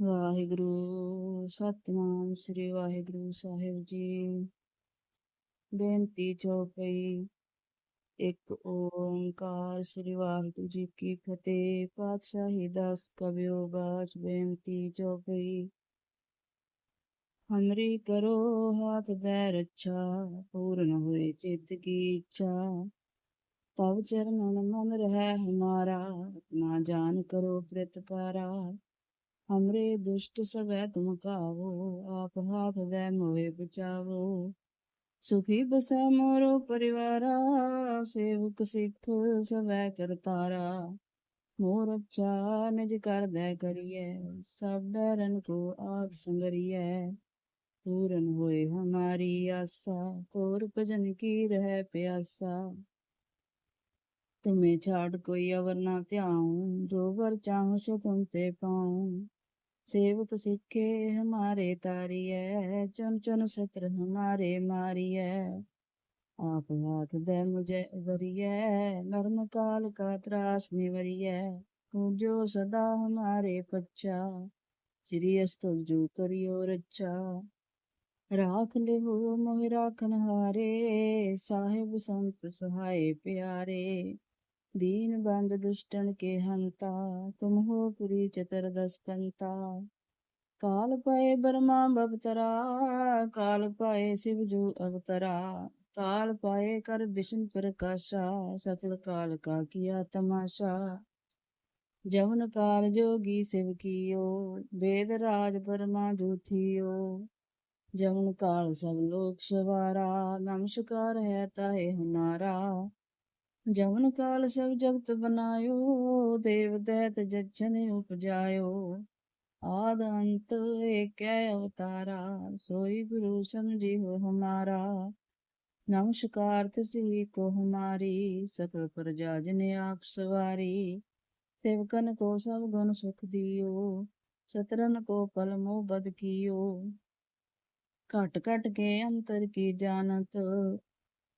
ਵਾਹਿਗੁਰੂ, ਸਤਨਾਮ ਸ੍ਰੀ ਵਾਹਿਗੁਰੂ ਸਾਹਿਬ ਜੀ। ਬੇਨਤੀ ਚੌਪਈ ਇੱਕ ਓੰਕਾਰ ਸ੍ਰੀ ਵਾਹਿਗੁਰੂ ਜੀ ਕੀ ਫਤਿਹ, ਪਾਤਸ਼ਾਹੀ ਦਾਸ ਕਬਿਓ ਬਾਚ। ਬੇਨਤੀ ਚੌਪਈ ਹਮਰੀ ਕਰੋ ਹਾਥ ਦੇ ਰੱਛਾ, ਪੂਰਨ ਹੋਏ ਚਿੱਤ ਕੀ ਇੱਛਾ। ਤਬ ਚਰਨਨ ਮਨ ਰਹਿ ਹਮਾਰਾ, ਆਪਣਾ ਜਾਨ ਕਰੋ ਪ੍ਰਿਤ ਪਾਰਾ हमरे दुष्ट सबै तुम कावो आप हाथ दे मोहे बचावो सुखी बसै मोरो परिवारा सेवक सिख सबै करतारा मोर अच्छा निज कर दे करिए सब बैरन को आग संगरिए पूरन होए हमारी आशा तोर भजन की रह प्यासा तुम्हें छाड़ कोई अवर ना त्याऊं जो वर चाहूं सो तुम ते पाऊं सेवक सिखे हमारे तारिय चुन चुन सत्र हमारे मारिय आप हाथ दे मुझे वरिय मर्म काल का त्रास निवरिय पूजो सदा हमारे पच्चा श्री अस्तुल करियो रक्षा राख ले हो मोह राखन हारे साहिब संत सहाय प्यारे दीन बंद दुष्टन के हंता तुम हो पुरी चतर दस कंता काल पाए बर्मा बबतरा काल पाए शिव जू अवतरा काल पाए कर विष्णु प्रकाशा सकल काल का किया तमाशा जवन काल जोगी शिव कियो वेद राज बर्मा जूथियो जवन काल सब लोक सवारा नमस्कार है ताहे हमारा ਜਵਨ ਕਾਲ ਸਭ ਜਗਤ ਬਨਾਇਓ, ਦੇਵ ਦੈਤ ਜਛਨ ਉਪਜਾਇਓ। ਆਦ ਅੰਤ ਏਕੈ ਅਵਤਾਰਾ, ਸੋਈ ਗੁਰੂ ਸਮਝਿਓ ਹਮਾਰਾ। ਨਮਸਕਾਰ ਤਿਸੀ ਕੋ ਹਮਾਰੀ ਸਕਲ ਪ੍ਰਜਾ ਜਨ ਆਪ ਸਵਾਰੀ। ਸੇਵਕਨ ਕੋ ਸਭ ਗੁਣ ਸੁਖ ਦਿਓ ਸਤਰਨ ਕੋ ਪਲ ਮੋਹ ਬਦ ਕੀਓ। ਘਟ ਘਟ ਕੇ ਅੰਤਰ ਕੀ ਜਾਣਤ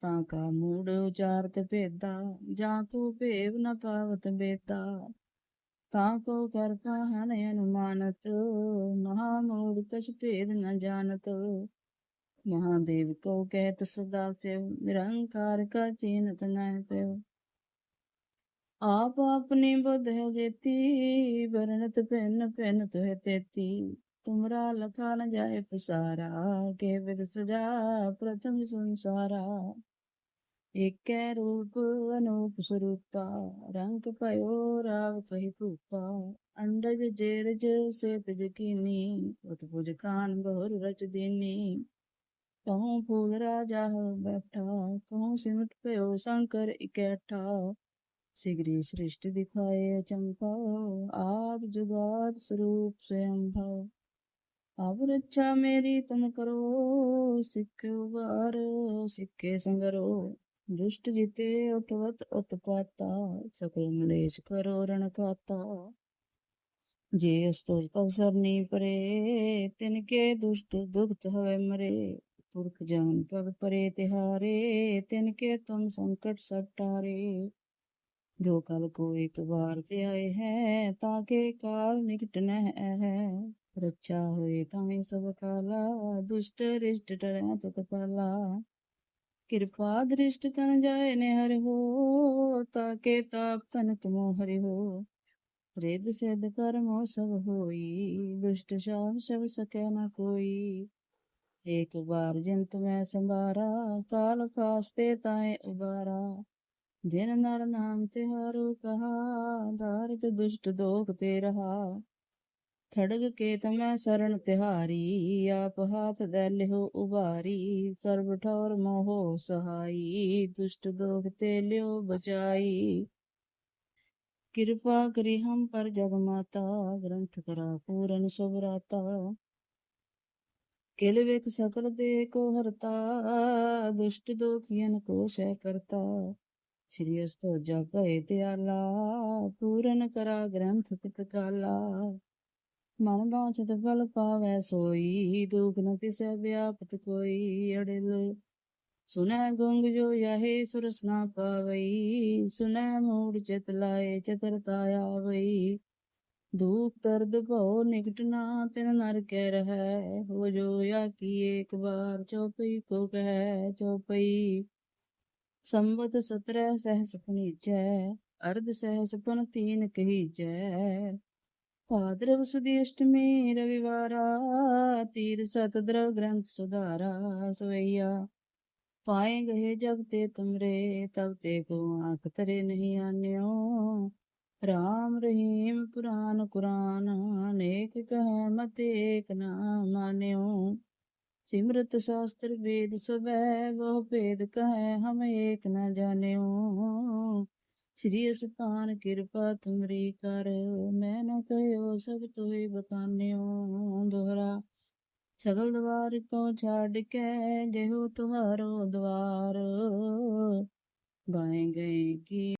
ਤਾਂ ਕਾ ਮੂੜ ਉਚਾਰਤ ਭੇਦਾ, ਜਾਂ ਕੋ ਭੇਵ ਨ ਪਾਵਤ ਬੇਤਾ। ਤਾਂ ਕੋ ਕਰ ਪਾਹਨ ਅਨੁਮਾਨਤ, ਮਹਾ ਮੂੜ ਕਛ ਭੇਦ ਨ ਜਾਣਤ। ਮਹਾਦੇਵ ਕੋ ਕਹਿਤ ਸਦਾ ਸਿਵ, ਨਿਰੰਕਾਰ ਕਾ ਚੀਨਤ ਨ ਪਿਓ ਆਪ ਆਪਣੀ ਬੁੱਧ ਹੈ ਜੇਤੀ, ਵਰਣਤ ਪੈਨ ਪੈਨ ਤੋਹਿ ਤੇਤੀ। ਤੁਮਰਾ ਲਖਾ ਨ ਜਾਏ ਪਸਾਰਾ, ਕੇ ਵਿਦ ਸਜਾ ਪ੍ਰਥਮ ਸੰਸਾਰਾ। ਏਕੈ ਰੂਪ ਅਨੂਪ ਸਰੂਪਾ, ਰੰਗ ਭਇਓ ਰਾਵ ਕਹੀ ਭੂਪਾ, ਅੰਡਜ ਜੇਰਜ ਸੇਤ ਜਕੀਨੀ ਉਤਪੁਜ ਖਾਨ ਬਹੁਰ ਰਚ ਦੀਨੀ। ਕਹੂੰ ਫੂਲ ਰਾਜਾ ਬੈਠਾ, ਕਹੂੰ ਸਿਮਟ ਭਇਓ ਸ਼ੰਕਰ ਇਕੈਠਾ। ਸਿਗਰੀ ਸ੍ਰਿਸ਼ਟ ਦਿਖਾਏ ਚੰਪਾ ਆਦ ਜੁਗਾਦ ਸਰੂਪ ਸਵਯੰ ਭਵ ਆਪ ਰੱਛਾ ਮੇਰੀ ਤੁਮ ਕਰੋ, ਸਿੱਖ ਉਬਾਰ ਸਿੱਖੇ ਸੰਗਰੋ। ਦੁਸ਼ਟ ਜਿਤੇ ਉਠਵਤ ਉਤਪਾਤਾ ਸਕਲ ਮਲੇਸ਼ ਕਰੋ ਰਣ ਖਾਤਾ ਜੇ ਅਸਤੁਜ ਤਵ ਸਰਨੀ ਪਰੇ ਤਿਨ ਕੇ ਦੁਸ਼ਟ ਦੁਖਤ ਹੋਵੇ ਮਰੇ ਪੁਰਖ ਜਾਨ ਪਗ ਪਰੇ ਤਿਹਾਰੇ ਤਿਨ ਕੇ ਤੁਮ ਸੰਕਟ ਸਟਾਰੇ ਜੋ ਕਲ ਕੋ ਇੱਕ ਵਾਰ ਤੇ ਆਏ ਹੈ ਤਾਂ ਕੇ ਕਾਲ ਨਿਕਟ ਨਹਿ ਹੈ ਰੱਛਾ ਹੋਏ ਤਾਂ ਸਭ ਕਾਲਾ ਦੁਸ਼ਟ ਰਿਸ਼ਟ ਟਰੈ ਤਤ ਪਾਲਾ ਕਿਰਪਾ ਦ੍ਰਿਸ਼ਟ ਤਨ ਜਾਏ ਨੇ ਹਰਿ ਹੋ, ਤਾਕੇ ਤਾਪ ਤਨ ਕਮੋ ਹਰਿ ਹੋ। ਰਿਦ ਸਿਧ ਕਰਮੋ ਸਭ ਹੋਈ, ਦੁਸ਼ਟ ਸ਼ਾਹ ਸਭ ਸਕੈ ਨਾ ਕੋਈ। ਇੱਕ ਵਾਰ ਜਿੰਤ ਮੈਂ ਸੰਭਾਰਾ, ਕਾਲ ਫਾਸਤੇ ਤਾਏ ਉਬਾਰਾ। ਜਿਨ ਨਰ ਨਾਮ ਤਿਹਾਰੋ ਕਹਾ ਦਾਰਿਤ ਦੁਸ਼ਟ ਦੋਖ ਤੇ ਰਹਾ। ਖੜਗ ਕੇ ਤਮੈ ਸਰਣ ਤਿਹਾਰੀ, ਆਪ ਹਾਥ ਦੇ ਲਿਓ ਉਬਾਰੀ ਸਰਬ ਠੌਰ ਮੋਹ ਸਹਾਈ, ਦੁਸ਼ਟ ਦੋਖ ਤੇ ਲਿਓ ਬਚਾਈ। ਕਿਰਪਾ ਕਰੀ ਹਮ ਪਰ ਜਗ ਮਾਤਾ, ਗ੍ਰੰਥ ਕਰਾ ਪੂਰਨ ਸੁਭਰਾਤਾ ਕਿਲ ਵੇਖ ਸਕਲ ਦੇ ਕੋ ਹਰਤਾ, ਦੁਸ਼ਟ ਦੋਖੀਨ ਕੋ ਸਹਿ ਕਰਤਾ। ਸ੍ਰੀ ਅਸਤੋ ਜਪੈ ਦਿਆਲਾ ਪੂਰਨ ਕਰਾ ਗ੍ਰੰਥ ਤਿਤ ਕਾਲਾ। ਮਨ ਬਾਚਤ ਫਲ ਪਾਵੈ ਸੋਈ, ਦੁਖ ਨ ਤਿਸੈ ਵਿਆਪਤ ਕੋਈ ਅੜਿਲ। ਸੁਨੈ ਗੁੰਗ ਜੋ ਯਹੇ ਸੁਰਸ ਨਾ ਪਾਵਈ, ਸੁਨੈ ਮੂੜ ਚਿਤ ਲਾਏ ਚਤਰਤਾ ਆਵਈ ਦੁਖ ਦਰਦ ਭਉ ਨਿਕਟ ਨਾ, ਤਿਨ ਨਰ ਕਹਿ ਰਹੈ, ਹੋ ਜੋ ਯਾ ਕੀ ਏਕ ਬਾਰ ਚਉਪਈ ਕੋ ਕਹਿ ਚਉਪਈ ਸੰਵਤ ਸਤਰੈ ਸਹਸ ਪੁਨੀਚੈ, ਅਰਧ ਸਹਸ ਪਨ ਤੀਨ ਕਹੀਚੈ ਭਾਦਰਵ ਸੁਦੀ ਰਵਿਵਾਰਾ ਤੀਰ ਸਤ ਦਰਵ ਗ੍ਰੰਥ ਸੁਧਾਰਾ ਸਵਈਆ ਪਾਏ ਗਏ ਜਬ ਤੇ ਤੁਮਰੇ ਤਬ ਤੇ ਕੋ ਆਖ ਤਰੇ ਨਹੀਂ ਆਨਿਓ ਰਾਮ ਰਹੀਮ ਪੁਰਾਨ ਕੁਰਾਨ ਅਨੇਕ ਕਹੈ ਮਤ ਏਕ ਨਾ ਮਾਨਿਓ ਸਿਮਰਤ ਸ਼ਾਸਤਰ ਵੇਦ ਸਵੈ ਬਹੁ ਭੇਦ ਕਹੈ ਹਮ ਏਕ ਨ ਜਾਣਿਓ ਸ੍ਰੀ ਅਸਪਾਨ ਕਿਰਪਾ ਤੁਮਰੀ ਕਰ, ਮੈਂ ਨ ਕਹਿਓ ਸਭ ਤੋਏ ਬਖਾਨਿਓ ਦੁਹਰਾ। ਸਗਲ ਦਵਾਰ ਕੋ ਛੱਡ ਕੇ ਜਿਹੋ ਤੁਹਾਰੋ ਦਵਾਰ। ਬਾਏ ਗਏ ਕੀ